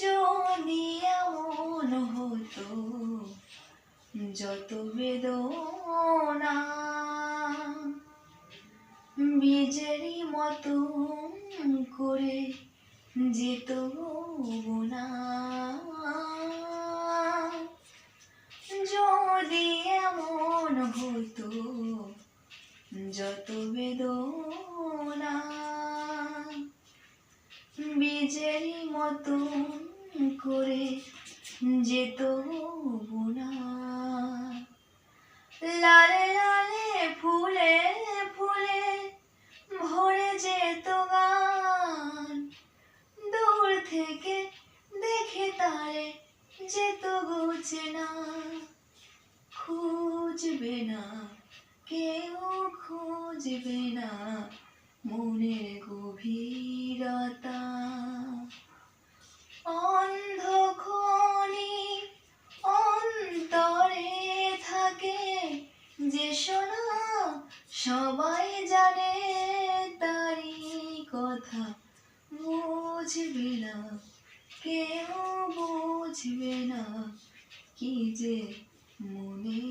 যদি এমন হতো, যত বেদনা। বীজেরই মতো করে যেত না। যদি এমন হতো, যত বেদনা। বীজেরই মতো করে যেত না। লালে লালে ফুলে ফুলে ভরে যেত গান দূর থেকে দেখে তারে যেত গুছে না খুঁজবে না, কেউ খুঁজবে না মনের গভীরতা। শোনা সবাই জানে তারি কথা। বুঝবে না কেউ বুঝবে না কি যে মনের